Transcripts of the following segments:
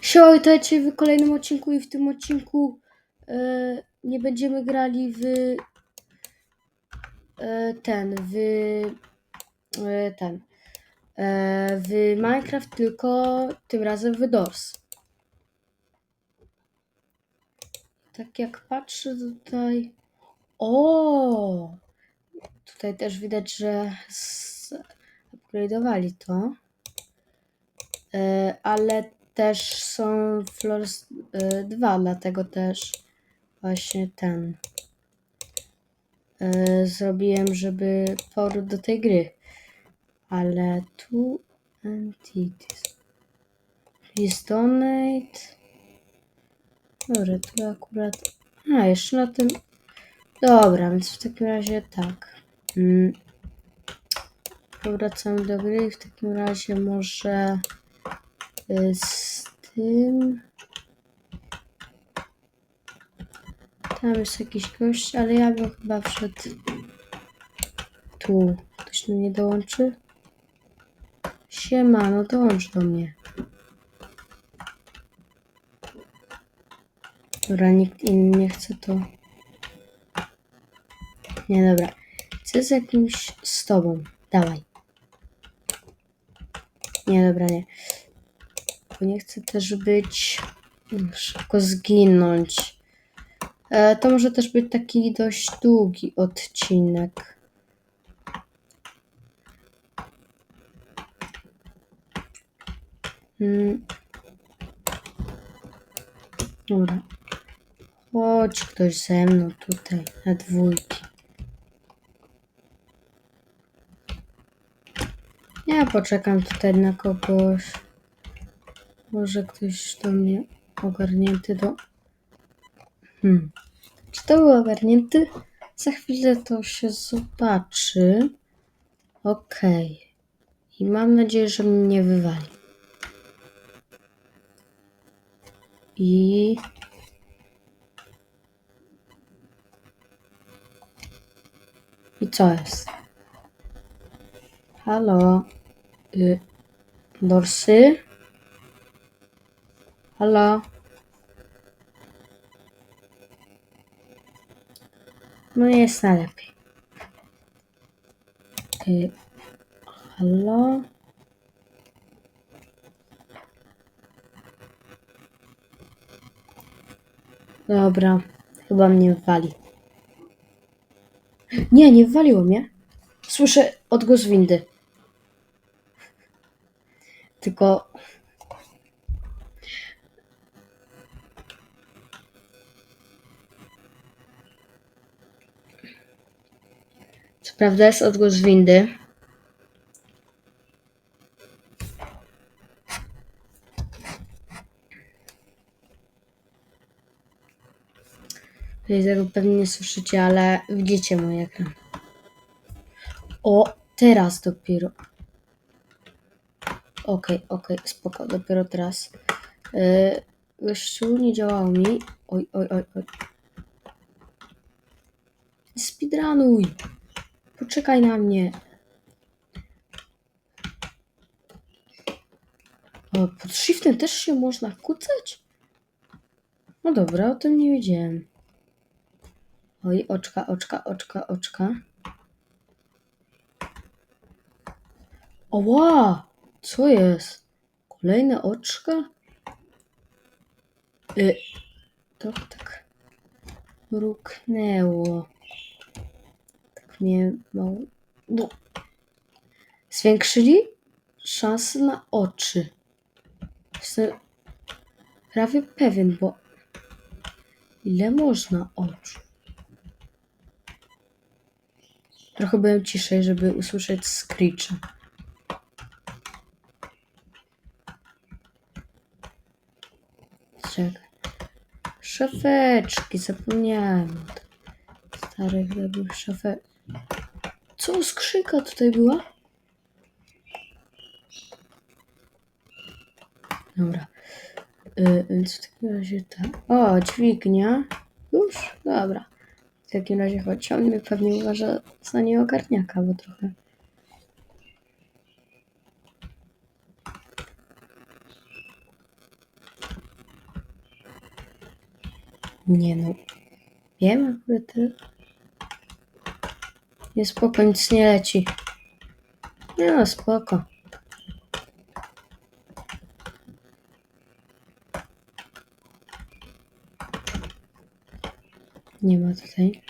Siema, witajcie w kolejnym odcinku i w tym odcinku e, nie będziemy grali w e, ten, w e, ten, e, w Minecraft, tylko tym razem w Doors. Tak jak patrzę tutaj, o, tutaj też widać, że upgrade'owali to, e, ale też są Floors 2, dlatego też właśnie ten e, zrobiłem, żeby powrót do tej gry. Ale tu entities. Please donate. Dobra, tu akurat. A, jeszcze na tym. Dobra, więc w takim razie tak. Mm. Powracamy do gry i w takim razie może y, z tym. Tam jest jakiś gość, ale ja bym chyba wszedł tu. Ktoś mnie dołączy? Siema, no dołącz do mnie. Dobra, nikt inny nie chce to. Nie, dobra. Chcę z jakimś z tobą. Dawaj. Nie, dobra, nie. Bo nie chcę też być mm, szybko zginąć. E, to może też być taki dość długi odcinek. Mm. Dobra. Chodź ktoś ze mną tutaj na dwójki. Ja poczekam tutaj na kogoś. Może ktoś do mnie ogarnięty do. Hmm. Czy to był ogarnięty? Za chwilę to się zobaczy. Okej. I mam nadzieję, że mnie nie wywali. I. I co jest? Halo? Y, dorsy? Halo? No jest najlepiej. Y, halo? Dobra, chyba mnie wali. Nie, nie waliło mnie. Słyszę odgłos windy. Tylko. Prawda jest odgłos windy. Tego pewnie nie słyszycie, ale widzicie mój ekran. O, teraz dopiero. Okej, okej, spoko, dopiero teraz. Yy, nie działało mi. Oj, oj, oj, oj. Speedrunuj! Poczekaj na mnie. O, pod shiftem też się można kucać? No dobra, o tym nie wiedziałem. Oj, oczka, oczka, oczka, oczka. Oła! Co jest? Kolejne oczka? Y, to tak mruknęło. Mnie mało... No. Zwiększyli szanse na oczy. Jestem prawie pewien, bo ile można oczu? Trochę byłem ciszej, żeby usłyszeć screecha. Czekaj. Szafeczki, zapomniałem. Starych dobrych szafek. Co, skrzynka tutaj była? Dobra. Y, więc w takim razie tak. O, dźwignia. Już? Dobra. W takim razie chodź. On mnie pewnie uważa za nieogarniaka, bo trochę. Nie no. Wiem akurat tyle. Nie spoko, nic nie leci. Nie no, spoko. Nie ma tutaj.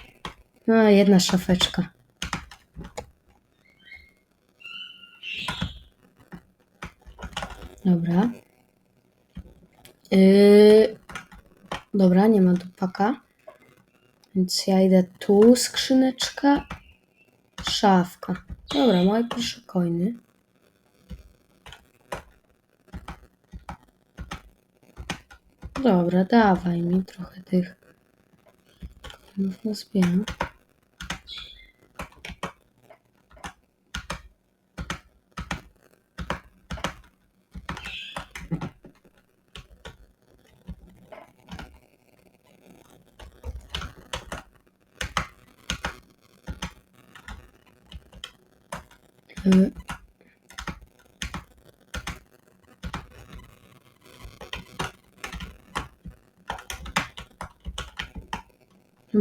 No, jedna szafeczka. Dobra. Yy... Dobra, nie ma tu paka. Więc ja idę tu, skrzyneczka. Szafka. Dobra, moje pierwsze coiny. Dobra, dawaj mi trochę tych coinów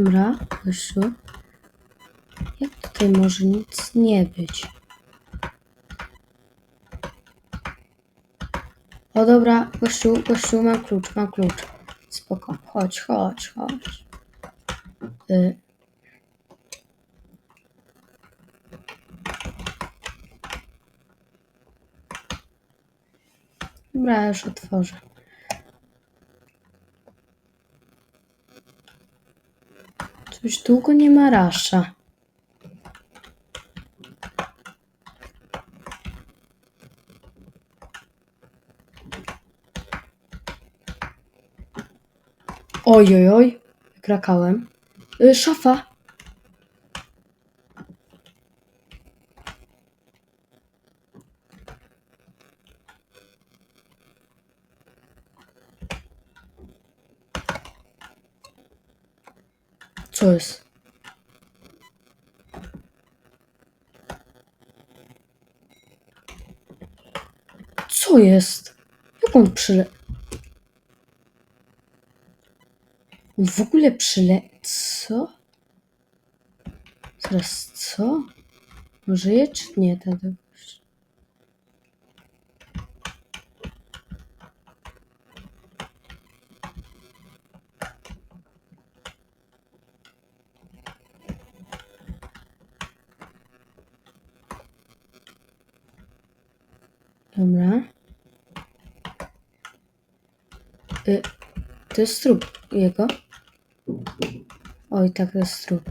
Dobra, wyszło. Jak tutaj może nic nie być? O dobra, gościu, gościu, mam klucz, mam klucz. Spoko, chodź, chodź, chodź. Y. Dobra, już otworzę. Coś długo nie ma rasza. Oj. Krakałem. Y, szafa. Co jest? Co jest? Jak on przyle... On w ogóle przyle... Co? Zaraz co? Żyje czy nie? Gość? Dobra. Y, to jest trup jego. Oj, tak, to jest trup.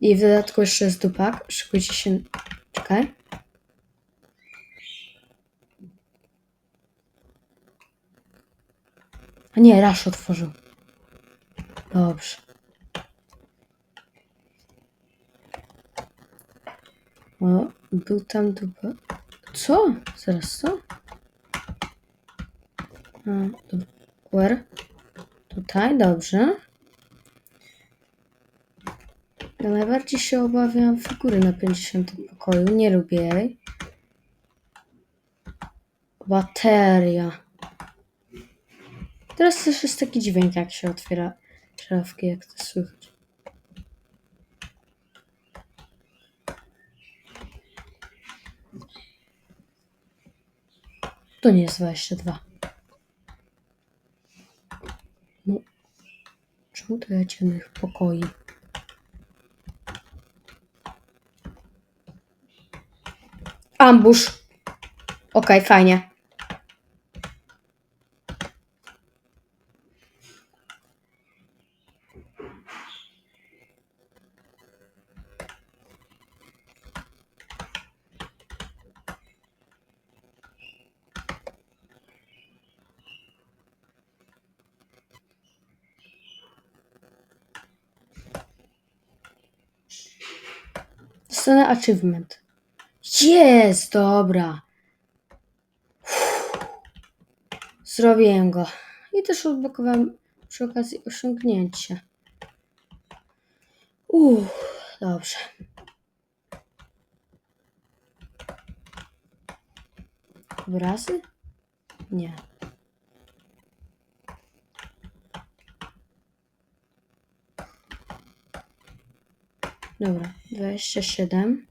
I w dodatku jeszcze jest dupak. Szykujcie się. Czekaj. A nie, Rasz otworzył. Dobrze. O, był tam dupak. Co? Zaraz co? Where? Tutaj, dobrze. Ja najbardziej się obawiam figury na 50 pokoju. Nie lubię jej. Bateria. Teraz też jest taki dźwięk, jak się otwiera szafki, jak to słychać. To nie jest 22. Czemu to ja ciemnych pokoi? Ambush. Okej, fajnie. Dostanę achievement. Jest, dobra. Zrobiłem go. I też odblokowałem przy okazji osiągnięcie. Uff, dobrze. Obrazy? Nie. Dobra, 27.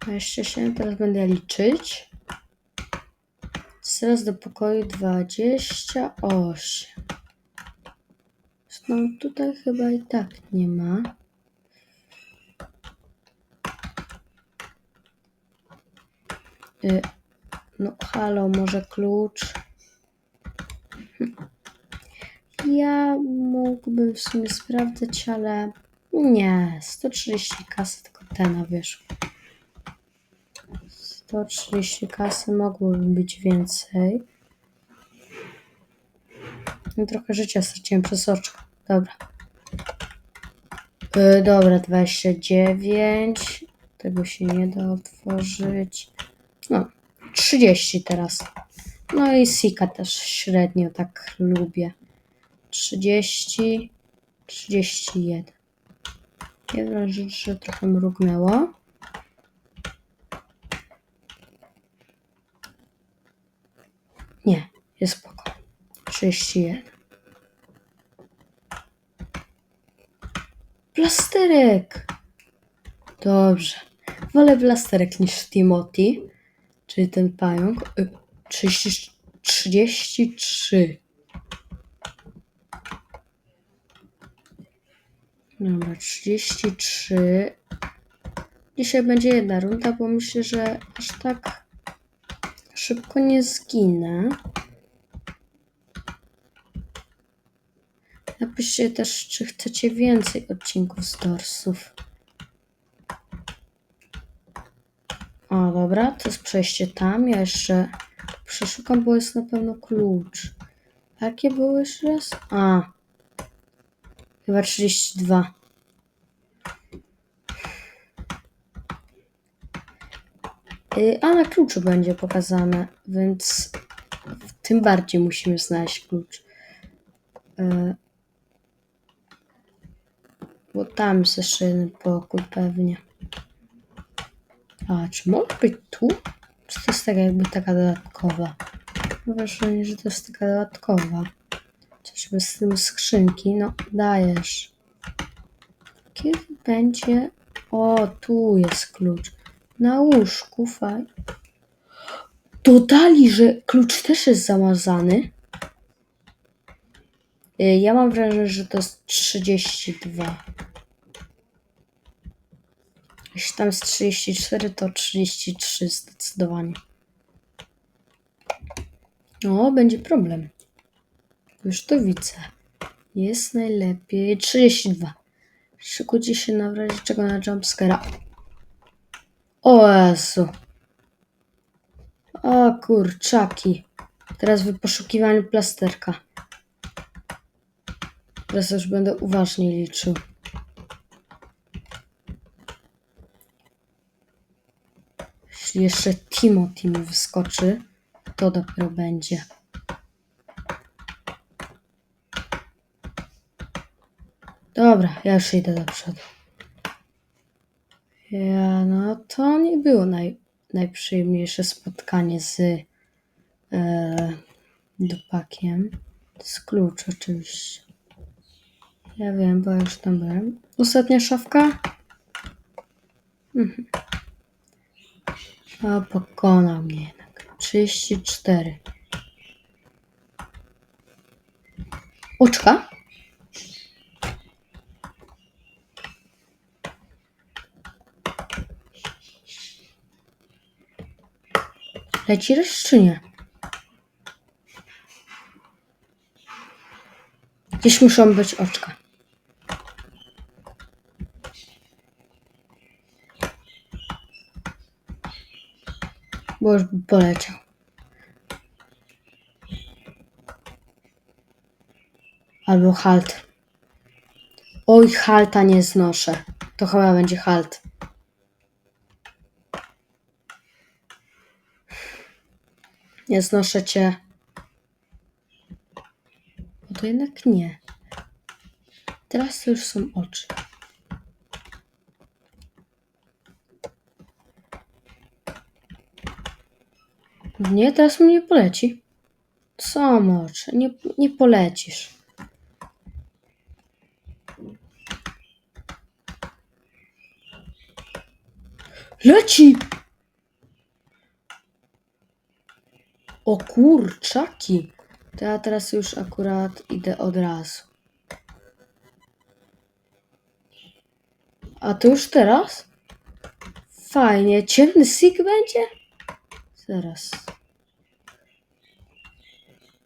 Dwadzieścia siedem, teraz będę liczyć. Teraz do pokoju dwadzieścia osiem. No tutaj chyba i tak nie ma. Y, no halo, może klucz? Ja mógłbym w sumie sprawdzać, ale nie, 130 kasy, tylko ten wyszło. 130 kasy mogłoby być więcej. No, trochę życia straciłem przez oczko. Dobra. Y, dobra, 29. Tego się nie da otworzyć. No, 30 teraz. No i Sika też średnio tak lubię. 30, 31. Jedna rzecz, że trochę mrugnęło. Nie, jest spoko. 31. Plasterek! Dobrze. Wolę plasterek niż Timothy, czyli ten pająk. Y, 30, 33. Dobra, 33. Dzisiaj będzie jedna runda, bo myślę, że aż tak szybko nie zginę. Napiszcie też, czy chcecie więcej odcinków z Dorsów. O, dobra, to jest przejście tam. Ja jeszcze przeszukam, bo jest na pewno klucz. Jakie było jeszcze raz? A. Chyba 32. Y, A na kluczu będzie pokazane, więc tym bardziej musimy znaleźć klucz. Y, Bo tam jest jeszcze jeden pokój pewnie. A, czy może być tu? Czy to jest taka jakby taka dodatkowa? Mam wrażenie, że to jest taka dodatkowa. Z tym skrzynki. No, dajesz. Kiedy będzie... O, tu jest klucz. Na łóżku, fajnie. Dodali, że klucz też jest zamazany. Y, Ja mam wrażenie, że to jest 32. Jeśli tam jest 34, to 33 zdecydowanie. O, będzie problem. Już to widzę. Jest najlepiej. 32. Szykujcie się na razie czego na jumpscare'a. O Jezu. O kurczaki. Teraz w poszukiwaniu plasterka. Teraz już będę uważnie liczył. Jeśli jeszcze Timothy mi wyskoczy, to dopiero będzie. Dobra, ja już idę do przodu. Ja, no to nie było naj, najprzyjemniejsze spotkanie z e, dupakiem. Jest klucz oczywiście. Ja wiem, bo już tam byłem. Ostatnia szafka? Mhm. A pokonał mnie jednak. 34. Oczka? Leci czy nie? Gdzieś muszą być oczka. Bo już poleciał. Albo halt. Oj, halta nie znoszę. To chyba będzie halt. Nie znoszę cię. No to jednak nie. Teraz to już są oczy. Nie, teraz mi nie poleci. Co moczy? Nie, nie polecisz. Leci! O kurczaki! To ja teraz już akurat idę od razu. A to już teraz? Fajnie. Ciemny sik będzie? Zaraz.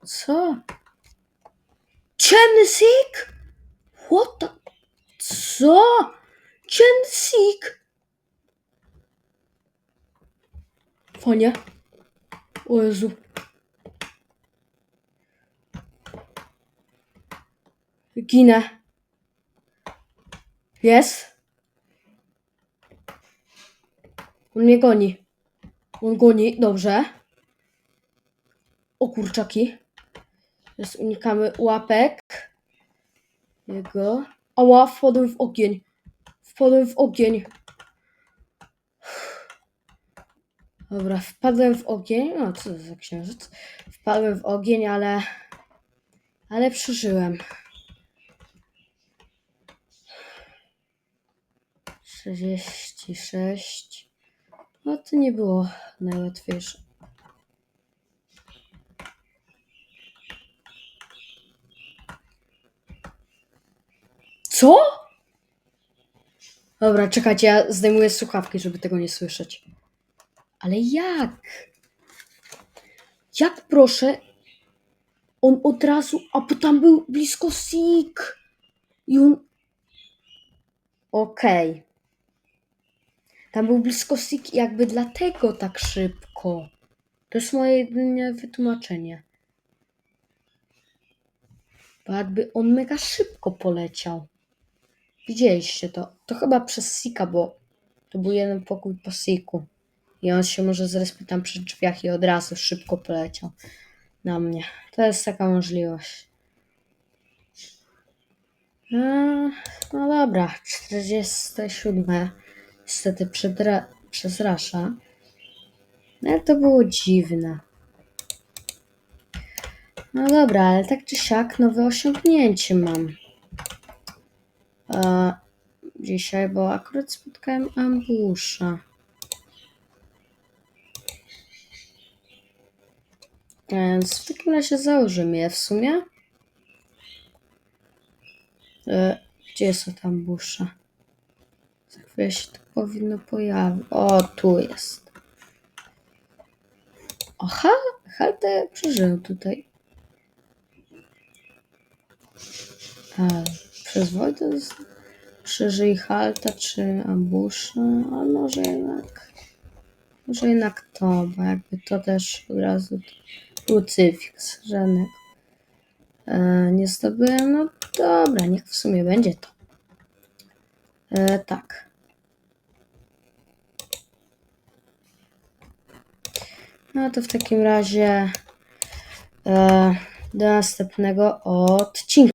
Co? Ciemny sik? What the... Co? Ciemny sik? Fajnie. O Jezu. Ginę. Jest? On mnie goni. On goni, dobrze. O kurczaki. Teraz unikamy łapek. Jego. Ała, wpadłem w ogień. Wpadłem w ogień. Dobra, wpadłem w ogień. O, co to za księżyc? Wpadłem w ogień, ale... Ale przeżyłem. 36. No to nie było najłatwiejsze. Co? Dobra, czekajcie, ja zdejmuję słuchawki, żeby tego nie słyszeć. Ale jak? Jak proszę? On od razu, a bo tam był blisko Sik. I on... Okej. Tam był blisko Sik jakby dlatego tak szybko. To jest moje jedyne wytłumaczenie. Bo jakby on mega szybko poleciał. Widzieliście to? To chyba przez Sika, bo to był jeden pokój po Siku. I on się może zrespił tam przy drzwiach i od razu szybko poleciał na mnie. To jest taka możliwość. Eee, No dobra, 47. Niestety przedra- przez Rasza. No to było dziwne. No dobra, ale tak czy siak nowe osiągnięcie mam. E, dzisiaj, bo akurat spotkałem ambusza. Więc w takim razie założymy je w sumie. E, gdzie są tam ambusze? Za chwilę się to powinno pojawić. O, tu jest. Aha, Haltę przeżył tutaj. A, przez Wojtę przeżyj Halta czy ambusze, a może jednak może jednak to, bo jakby to też od razu krucyfiks żadnego e, nie zdobyłem. No dobra, niech w sumie będzie to. E, tak. No to w takim razie e, do następnego odcinka.